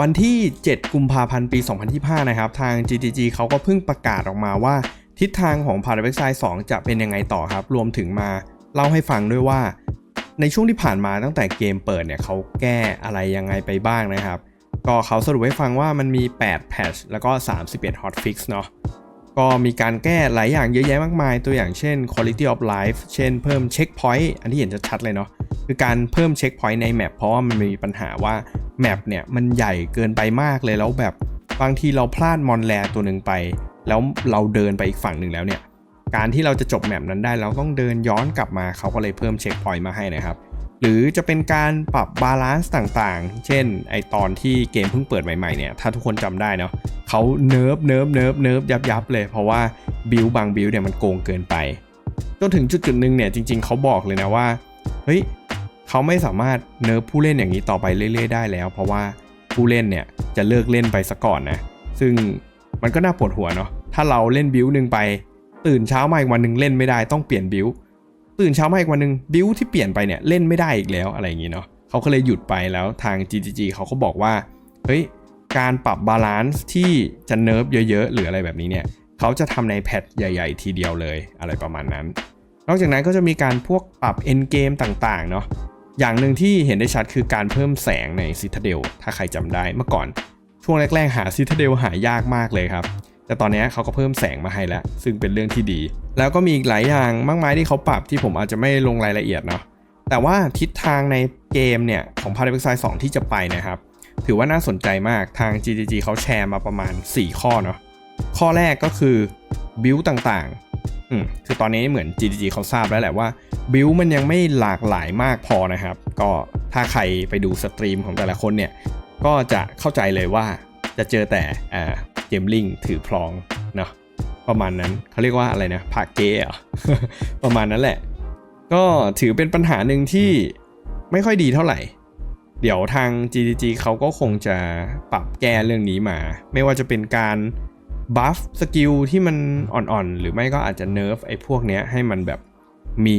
วันที่ 7 กุมภาพันธ์ ปี 2025 นะครับ ทาง GTG เขาก็เพิ่งประกาศออกมาว่า ทิศทางของ p a r a d i x i 2 จะเป็นยังไงต่อครับ รวมถึงมาเล่าให้ฟังด้วยว่า ในช่วงที่ผ่านมาตั้งแต่เกมเปิดเนี่ยเขาแก้อะไรยังไงไปบ้างนะครับ ก็เขาสรุปให้ฟังว่ามันมี8 patch แล้วก็ 31 hotfix เนาะ ก็มีการแก้หลายอย่างเยอะแยะมากมาย ตัวอย่างเช่น quality of life เช่นเพิ่ม checkpoint อันที่เห็นชัดๆเลยเนาะคือการเพิ่ม checkpoint ในแมปเพราะว่ามันมีปัญหาว่าแมปเนี่ยมันใหญ่เกินไปมากเลยแล้วแบบบางทีเราพลาดมอนแลตัวหนึ่งไป แล้วเราเดินไปอีกฝั่งหนึ่งแล้วเนี่ยการที่เราจะจบแมปนั้นได้เราต้องเดินย้อนกลับมาเขาก็เลยเพิ่มเช็คพอยต์มาให้นะครับ หรือจะเป็นการปรับบาลานซ์ต่างๆ เช่น ไอตอนที่เกมเพิ่งเปิดใหม่ๆเนี่ย ถ้าทุกคนจำได้เนาะเขาเนิร์ฟเนิร์ฟเนิร์ฟเนิร์ฟยับยับเลย เพราะว่าบิลบางบิลเนี่ยมันโกงเกินไป จนถึงจุดจุดๆหนึ่งเนี่ยจริง ๆเขาบอกเลยนะว่า เฮ้ยเขาไม่สามารถเนิร์ฟผู้เล่นอย่างนี้ต่อไปเรื่อยๆได้แล้ว เพราะว่าผู้เล่นเนี่ยจะเลิกเล่นไปซะก่อนนะ ซึ่งมันก็น่าปวดหัวเนาะ ถ้าเราเล่นบิลหนึ่งไป ตื่นเช้ามาอีกวันหนึ่งเล่นไม่ได้ต้องเปลี่ยนบิล ตื่นเช้ามาอีกวันหนึ่งบิลที่เปลี่ยนไปเนี่ยเล่นไม่ได้อีกแล้วอะไรอย่างงี้เนาะเขาก็เลยหยุดไปแล้วทาง GGG เขาก็บอกว่าเฮ้ยการปรับบาลานซ์ที่จะเนิร์ฟเยอะๆ หรืออะไรแบบนี้เนี่ยเขาจะทำในแพทใหญ่ ๆ ทีเดียวเลยอะไรประมาณนั้น นอกจากนั้นก็จะมีการพวกปรับ end game ต่างๆเนาะอย่างหนึ่งที่เห็นได้ชัดคือการเพิ่มแสงในซิทาเดลถ้าใครจำได้เมื่อก่อนช่วงแรก ๆ หาซิทาเดลหายากมากเลยครับ แต่ตอนนี้เขาก็เพิ่มแสงมาให้แล้ว ซึ่งเป็นเรื่องที่ดี แล้วก็มีอีกหลายอย่างมากมายที่เขาปรับที่ผมอาจจะไม่ลงรายละเอียดเนาะแต่ว่าทิศทางในเกมเนี่ย ของ p a r a d o x i 2ที่จะไปนะครับ ถือว่าน่าสนใจมากทาง GGG เขาแชร์มาประมาณ 4 ข้อเนาะข้อแรกก็คือบิลต่างๆอืมคือตอนนี้เหมือน GGG เขาทราบแล้วแหละว่าบิลมันยังไม่หลากหลายมากพอนะครับ ก็ถ้าใครไปดูสตรีมของแต่ละคนเนี่ยก็จะเข้าใจเลยว่าจะเจอแต่อ่า เกมลิงถือพลองเนาะประมาณนั้นเขาเรียกว่าอะไรนะผาเก้เหรอประมาณนั้นแหละ ก็ถือเป็นปัญหาหนึ่งที่ไม่ค่อยดีเท่าไหร่ เดี๋ยวทาง GGG เขาก็คงจะปรับแก้เรื่องนี้มา ไม่ว่าจะเป็นการบัฟสกิลที่มันอ่อนๆ หรือไม่ก็อาจจะเนิร์ฟไอ้พวกเนี้ยให้มันแบบมี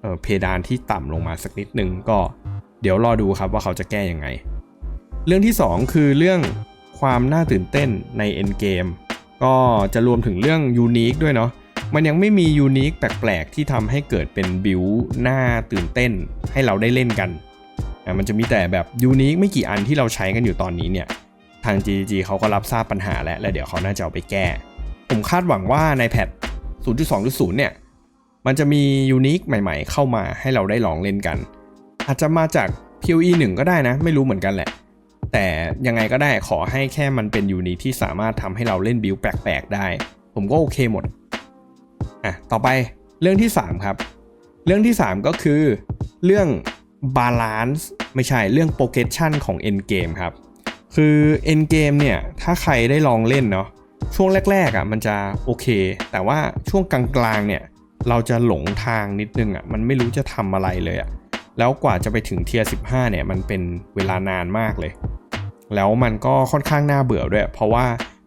เออเพดานที่ต่ำลงมาสักนิดนึงก็เดี๋ยวรอดูครับว่าเขาจะแก้ยังไง เรื่องที่ 2 คือเรื่อง ความน่าตื่นเต้นใน Endgame ก็จะรวมถึงเรื่องยูนิคด้วยเนาะมันยังไม่มียูนิคแปลกๆ ที่ทำให้เกิดเป็นบิวหน่าตื่นเต้นให้เราได้เล่นกันอะมันจะมีแต่แบบยูนิคไม่กี่อันที่เราใช้กันอยู่ตอนนี้เนี่ย ทาง GG เขาก็รับทราบปัญหาแล้ว และเดี๋ยวเขาน่าจะเอาไปแก้ ผมคาดหวังว่าในแพท0.2.0 เนี่ย มันจะมียูนิคใหม่ๆ เข้ามาให้เราได้ลองเล่นกัน อาจจะมาจาก PoE 1 ก็ได้นะ ไม่รู้เหมือนกันแหละ แต่ยังไงก็ได้ขอให้แค่มันเป็นยูนิคที่สามารถทำให้เราเล่นบิลแปลกๆได้ ผมก็โอเคหมด อะ ต่อไปเรื่องที่ 3 ครับ เรื่องที่ 3 ก็คือ เรื่องบาลานซ์ไม่ใช่เรื่องโปรเกชันของ End Game ครับ คือ End Game เนี่ย ถ้าใครได้ลองเล่นเนาะช่วงแรกๆอะมันจะโอเค แต่ว่าช่วงกลางๆเนี่ยเราจะหลงทางนิดนึงอะมันไม่รู้จะทำอะไรเลยอะแล้วกว่าจะไปถึงเทียร์15เนี่ยมันเป็นเวลานานมากเลย แล้วมันก็ค่อนข้างน่าเบื่อด้วย เพราะว่า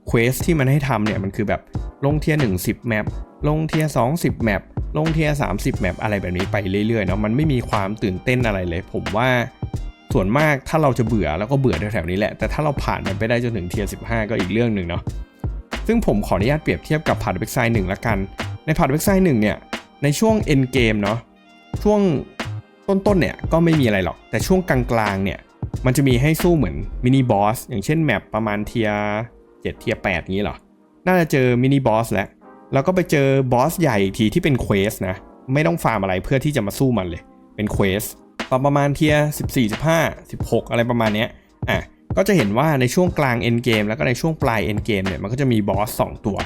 เควสที่มันให้ทำเนี่ยมันคือแบบลงเทียร์1 10แมปลงเทียร์2 10แมปลงเทียร์30แมปอะไรแบบนี้ไปเรื่อยๆเนาะมันไม่มีความตื่นเต้นอะไรเลย ผมว่าส่วนมากถ้าเราจะเบื่อแล้วก็เบื่อแถวๆนี้แหละ แต่ถ้าเราผ่านมันไปได้จนถึงเทียร์15 ก็อีกเรื่องหนึ่งเนาะซึ่งผมขออนุญาตเปรียบเทียบกับพาร์ทเว็กไซด์หนึ่งละกัน ในพาร์ทเว็กไซด์หนึ่งเนี่ยในช่วง end game เนาะช่วงต้นๆเนี่ยก็ไม่มีอะไรหรอก แต่ช่วงกลางๆเนี่ย มันจะมีให้สู้เหมือนมินิบอสอย่างเช่นแมปประมาณเทียเจ็ดเทียแปดนี้เหรอ น่าจะเจอมินิบอสแล้ว แล้วก็ไปเจอบอสใหญ่อีกทีที่เป็นเควสนะ ไม่ต้องฟาร์มอะไรเพื่อที่จะมาสู้มันเลย เป็นเควสตอนประมาณเทีย14 15 16 อะไรประมาณเนี้ย อะ ก็จะเห็นว่าในช่วงกลาง end game แล้วก็ในช่วงปลาย end game เนี่ย มันก็จะมีบอส2ตัว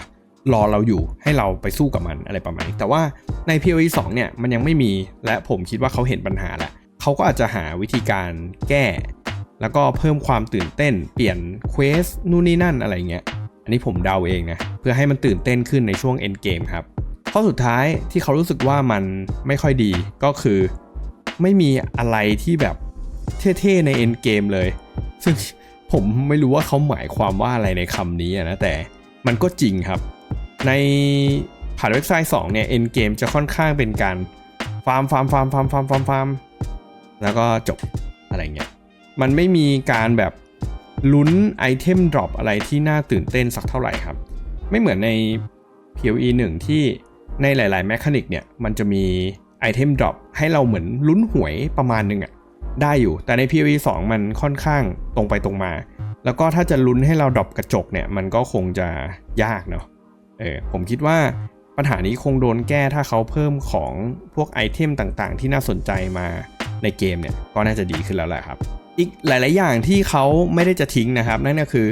รอเราอยู่ให้เราไปสู้กับมันอะไรประมาณนี้ แต่ว่าใน PoE 2เนี่ย มันยังไม่มี และผมคิดว่าเขาเห็นปัญหาแล้วเขาก็อาจจะหาวิธีการแก้ แล้วก็เพิ่มความตื่นเต้น เปลี่ยนเควสนู่นนี่นั่นอะไรเงี้ย อันนี้ผมเดาเองนะ เพื่อให้มันตื่นเต้นขึ้นในช่วง end game ครับ ข้อสุดท้ายที่เขารู้สึกว่ามันไม่ค่อยดีก็คือ ไม่มีอะไรที่แบบเท่ๆใน end game เลย ซึ่งผมไม่รู้ว่าเขาหมายความว่าอะไรในคำนี้นะแต่มันก็จริงครับ ในผ่านเว็บไซต์2เนี่ย end game จะค่อนข้างเป็นการฟาร์มฟาร์มฟาร์มฟาร์มฟาร์มฟาร์มฟาร์มแล้วก็จบอะไรเงี้ย มันไม่มีการแบบลุ้นไอเทมดรอปอะไรที่น่าตื่นเต้นสักเท่าไหร่ครับ ไม่เหมือนใน PoE 1 ที่ในหลาย ๆ แมคานิกเนี่ย มันจะมีไอเทมดรอปให้เราเหมือนลุ้นหวยประมาณหนึ่งอะได้อยู่ แต่ใน PoE 2 มันค่อนข้างตรงไปตรงมา แล้วก็ถ้าจะลุ้นให้เราดรอปกระจกเนี่ย มันก็คงจะยากเนาะเออผมคิดว่าปัญหานี้คงโดนแก้ถ้าเขาเพิ่มของพวกไอเทมต่าง ๆ ที่น่าสนใจมาในเกมเนี่ย ก็น่าจะดีขึ้นแล้วแหละครับ อีกหลาย ๆ อย่างที่เขาไม่ได้จะทิ้งนะครับ นั่นก็คือ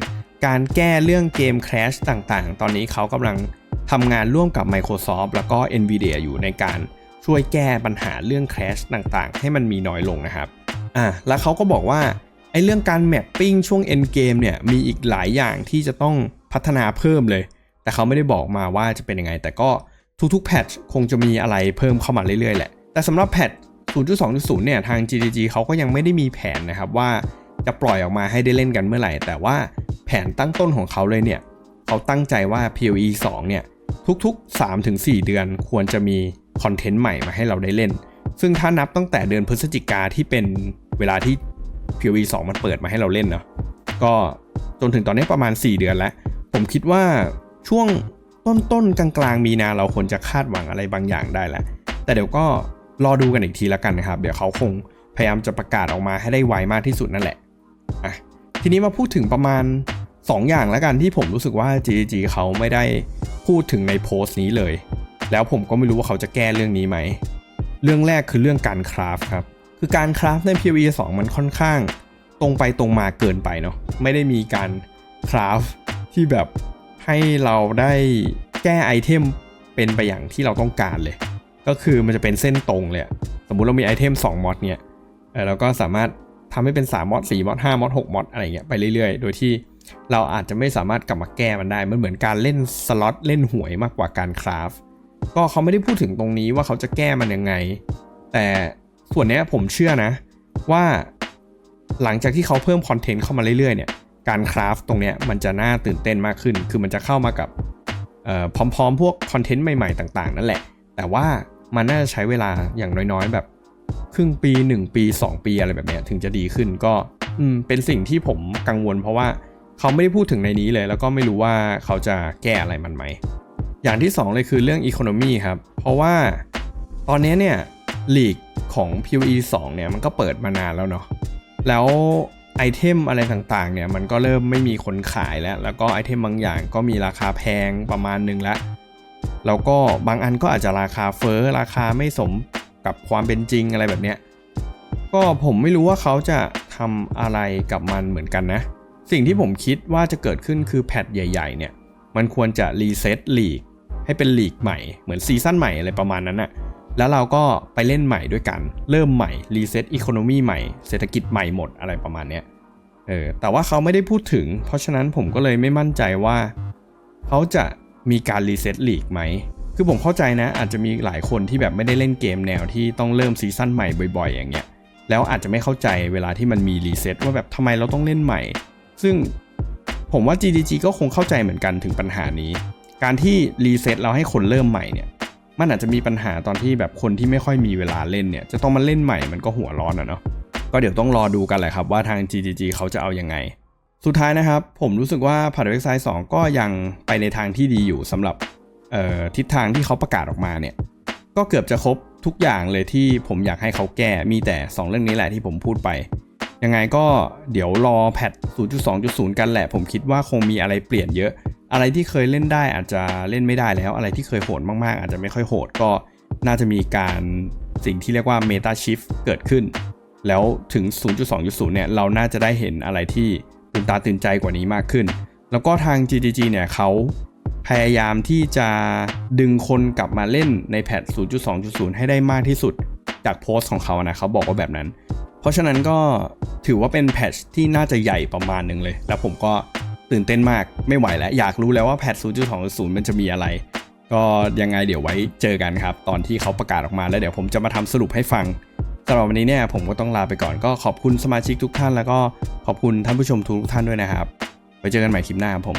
การแก้เรื่องเกม Crash ต่าง ๆ ตอนนี้เขากำลังทำงานร่วมกับ Microsoft แล้วก็ Nvidia อยู่ในการช่วยแก้ปัญหาเรื่อง Crash ต่าง ๆ ให้มันมีน้อยลงนะครับอะแล้วเขาก็บอกว่าไอ้เรื่องการแมปปิ้งช่วง end game เนี่ยมีอีกหลายอย่างที่จะต้องพัฒนาเพิ่มเลย แต่เขาไม่ได้บอกมาว่าจะเป็นยังไง แต่ก็ทุกๆแพทช์คงจะมีอะไรเพิ่มเข้ามาเรื่อย ๆ แหละ แต่สำหรับแพท 0.2.0 เนี่ยทาง GDG เขาก็ยังไม่ได้มีแผนนะครับว่าจะปล่อยออกมาให้ได้เล่นกันเมื่อไหร่ แต่ว่าแผนตั้งต้นของเขาเลยเนี่ยเขาตั้งใจว่า PoE 2 เนี่ยทุกๆ 3-4 เดือนควรจะมีคอนเทนต์ใหม่มาให้เราได้เล่น ซึ่งถ้านับตั้งแต่เดือนพฤศจิกาที่เป็นเวลาที่ PoE 2 มันเปิดมาให้เราเล่นเนาะก็จนถึงตอนนี้ประมาณ 4 เดือนแล้ว ผมคิดว่าช่วงต้นๆกลางๆ มีนาเราควรจะคาดหวังอะไรบางอย่างได้แล้วแต่เดี๋ยวก็ รอดูกันอีกทีแล้วกันนะครับ เดี๋ยวเขาคงพยายามจะประกาศออกมาให้ได้ไวมากที่สุดนั่นแหละอะทีนี้มาพูดถึงประมาณ 2 อย่างแล้วกันที่ผมรู้สึกว่า GG เขาไม่ได้พูดถึงในโพสต์นี้เลย แล้วผมก็ไม่รู้ว่าเขาจะแก้เรื่องนี้ไหม เรื่องแรกคือเรื่องการคราฟครับ คือการคราฟใน PoE 2 มันค่อนข้าง ตรงไปตรงมาเกินไปเนาะ ไม่ได้มีการคราฟที่แบบให้เราได้แก้ไอเทมเป็นไปอย่างที่เราต้องการเลย ก็คือมันจะเป็นเส้นตรงเลย สมมุติเรามีไอเทม2มอดเนี่ยเราก็สามารถทำให้เป็น3มอด4มอด5มอด6มอดอะไรเงี้ยไปเรื่อยๆ โดยที่เราอาจจะไม่สามารถกลับมาแก้มันได้ มันเหมือนการเล่นสล็อตเล่นหวยมากกว่าการคราฟ ก็เขาไม่ได้พูดถึงตรงนี้ว่าเขาจะแก้มันยังไง แต่ส่วนเนี้ยผมเชื่อนะว่าหลังจากที่เขาเพิ่มคอนเทนต์เข้ามาเรื่อยๆเนี่ย การคราฟตรงเนี้ยมันจะน่าตื่นเต้นมากขึ้น คือมันจะเข้ามากับเอ่อพร้อมๆ พวกคอนเทนต์ใหม่ๆ ต่างๆ นั่นแหละ แต่ว่า มันน่าจะใช้เวลาอย่างน้อยๆ แบบ ครึ่งปี 1 ปี 2 ปีอะไรแบบเนี้ยถึงจะดีขึ้นก็อืมเป็นสิ่งที่ผมกังวล เพราะว่าเขาไม่ได้พูดถึงในนี้เลย แล้วก็ไม่รู้ว่าเขาจะแก้อะไรมันไหม อย่างที่ 2 เลยคือเรื่อง Economy ครับ เพราะว่าตอนนี้เนี่ยลีกของ PoE 2 เนี่ยมันก็เปิดมานานแล้วเนาะแล้วไอเทมอะไรต่างๆเนี่ยมันก็เริ่มไม่มีคนขายแล้ว แล้วก็ไอเทมบางอย่างก็มีราคาแพงประมาณหนึงแล้ว แล้วก็บางอันก็อาจจะราคาเฟ้อราคาไม่สมกับความเป็นจริงอะไรแบบเนี้ยก็ผมไม่รู้ว่าเขาจะทำอะไรกับมันเหมือนกันนะ สิ่งที่ผมคิดว่าจะเกิดขึ้นคือแพทใหญ่ๆ เนี่ย มันควรจะรีเซ็ตลีกให้เป็นลีกใหม่เหมือนซีซั่นใหม่อะไรประมาณนั้นอะแล้วเราก็ไปเล่นใหม่ด้วยกัน เริ่มใหม่รีเซ็ตอีโคโนมีใหม่เศรษฐกิจใหม่หมดอะไรประมาณเนี้ยเออแต่ว่าเขาไม่ได้พูดถึง เพราะฉะนั้นผมก็เลยไม่มั่นใจว่า เขาจะ มีการรีเซ็ตลีกไหม คือผมเข้าใจนะ อาจจะมีหลายคนที่แบบไม่ได้เล่นเกมแนวที่ต้องเริ่มซีซั่นใหม่บ่อย ๆ อย่างเงี้ย แล้วอาจจะไม่เข้าใจเวลาที่มันมีรีเซ็ตว่าแบบทำไมเราต้องเล่นใหม่ ซึ่งผมว่า GDG ก็คงเข้าใจเหมือนกันถึงปัญหานี้ การที่รีเซ็ตเราให้คนเริ่มใหม่เนี่ย มันอาจจะมีปัญหาตอนที่แบบคนที่ไม่ค่อยมีเวลาเล่นเนี่ย จะต้องมาเล่นใหม่มันก็หัวร้อนอะเนาะ ก็เดี๋ยวต้องรอดูกันแหละครับว่าทาง GGG เขาจะเอายังไง สุดท้ายนะครับ ผมรู้สึกว่าพาร์ทเว็บไซต์2ก็ยังไปในทางที่ดีอยู่สำหรับทิศทางที่เขาประกาศออกมาเนี่ย ก็เกือบจะครบทุกอย่างเลยที่ผมอยากให้เขาแก้มีแต่ 2 เรื่องนี้แหละที่ผมพูดไป ยังไงก็เดี๋ยวรอแพท0.2.0 กันแหละ ผมคิดว่าคงมีอะไรเปลี่ยนเยอะ อะไรที่เคยเล่นได้อาจจะเล่นไม่ได้แล้ว อะไรที่เคยโหดมากๆ อาจจะไม่ค่อยโหดก็น่าจะมีการสิ่งที่เรียกว่า Meta Shift เกิดขึ้น แล้วถึง 0.2.0 เนี่ยเราน่าจะได้เห็นอะไรที่ ตื่นตาตื่นใจกว่านี้มากขึ้น แล้วก็ทาง GTG เนี่ยเขาพยายามที่จะดึงคนกลับมาเล่นในแพท 0.2.0 ให้ได้มากที่สุดจากโพสต์ของเขานะเขาบอกว่าแบบนั้น เพราะฉะนั้นก็ถือว่าเป็นแพทที่น่าจะใหญ่ประมาณหนึ่งเลย แล้วผมก็ตื่นเต้นมากไม่ไหวแล้ว อยากรู้แล้วว่าแพท 0.2.0 มันจะมีอะไร ก็ยังไงเดี๋ยวไว้เจอกันครับ ตอนที่เขาประกาศออกมาแล้วเดี๋ยวผมจะมาทำสรุปให้ฟัง สำหรับวันนี้เนี่ยผมก็ต้องลาไปก่อนก็ขอบคุณสมาชิกทุกท่าน แล้วก็ขอบคุณท่านผู้ชมทุกท่านด้วยนะครับไว้เจอกันใหม่คลิปหน้าครับผม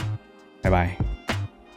บ๊ายบาย